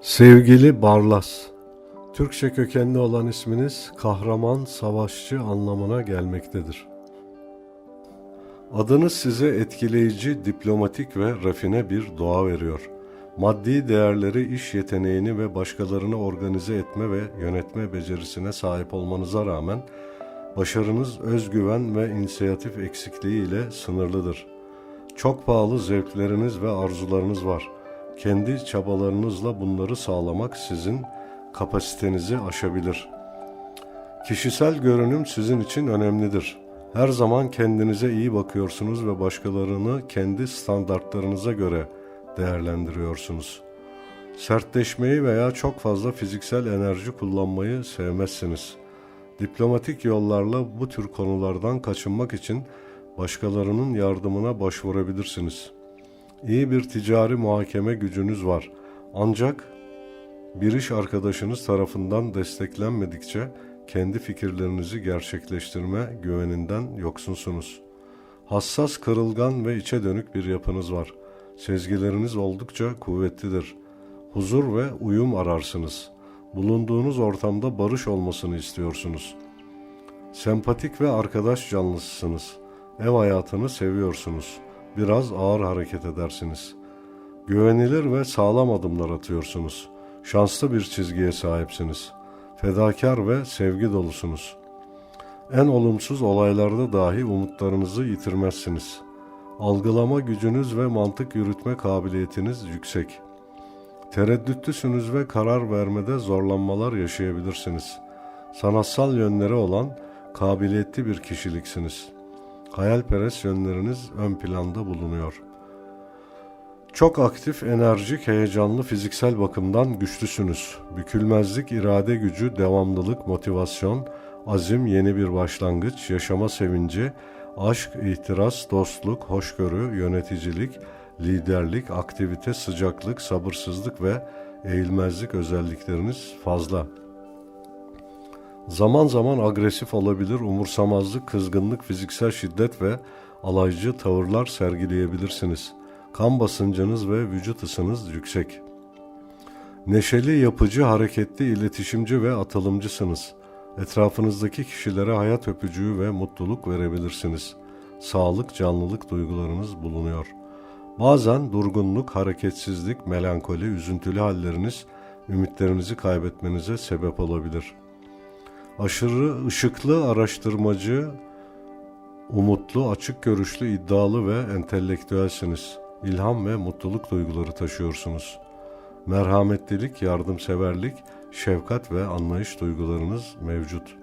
Sevgili Barlas, Türkçe kökenli olan isminiz kahraman savaşçı anlamına gelmektedir. Adınız size etkileyici, diplomatik ve rafine bir doğa veriyor. Maddi değerleri, iş yeteneğini ve başkalarını organize etme ve yönetme becerisine sahip olmanıza rağmen başarınız özgüven ve inisiyatif eksikliği ile sınırlıdır. Çok pahalı zevkleriniz ve arzularınız var. Kendi çabalarınızla bunları sağlamak sizin kapasitenizi aşabilir. Kişisel görünüm sizin için önemlidir. Her zaman kendinize iyi bakıyorsunuz ve başkalarını kendi standartlarınıza göre değerlendiriyorsunuz. Sertleşmeyi veya çok fazla fiziksel enerji kullanmayı sevmezsiniz. Diplomatik yollarla bu tür konulardan kaçınmak için başkalarının yardımına başvurabilirsiniz. İyi bir ticari muhakeme gücünüz var. Ancak bir iş arkadaşınız tarafından desteklenmedikçe kendi fikirlerinizi gerçekleştirme güveninden yoksunsunuz. Hassas, kırılgan ve içe dönük bir yapınız var. Sezgileriniz oldukça kuvvetlidir. Huzur ve uyum ararsınız. Bulunduğunuz ortamda barış olmasını istiyorsunuz. Sempatik ve arkadaş canlısısınız. Ev hayatını seviyorsunuz. Biraz ağır hareket edersiniz. Güvenilir ve sağlam adımlar atıyorsunuz. Şanslı bir çizgiye sahipsiniz. Fedakar ve sevgi dolusunuz. En olumsuz olaylarda dahi umutlarınızı yitirmezsiniz. Algılama gücünüz ve mantık yürütme kabiliyetiniz yüksek. Tereddütlüsünüz ve karar vermede zorlanmalar yaşayabilirsiniz. Sanatsal yönleri olan kabiliyetli bir kişiliksiniz. Hayalperest yönleriniz ön planda bulunuyor. Çok aktif, enerjik, heyecanlı, fiziksel bakımdan güçlüsünüz. Bükülmezlik, irade gücü, devamlılık, motivasyon, azim, yeni bir başlangıç, yaşama sevinci, aşk, ihtiras, dostluk, hoşgörü, yöneticilik, liderlik, aktivite, sıcaklık, sabırsızlık ve eğilmezlik özellikleriniz fazla. Zaman zaman agresif olabilir, umursamazlık, kızgınlık, fiziksel şiddet ve alaycı tavırlar sergileyebilirsiniz. Kan basıncınız ve vücut ısınız yüksek. Neşeli, yapıcı, hareketli, iletişimci ve atılımcısınız. Etrafınızdaki kişilere hayat öpücüğü ve mutluluk verebilirsiniz. Sağlık, canlılık duygularınız bulunuyor. Bazen durgunluk, hareketsizlik, melankoli, üzüntülü halleriniz ümitlerinizi kaybetmenize sebep olabilir. Aşırı ışıklı, araştırmacı, umutlu, açık görüşlü, iddialı ve entelektüelsiniz. İlham ve mutluluk duyguları taşıyorsunuz. Merhametlilik, yardımseverlik, şefkat ve anlayış duygularınız mevcut.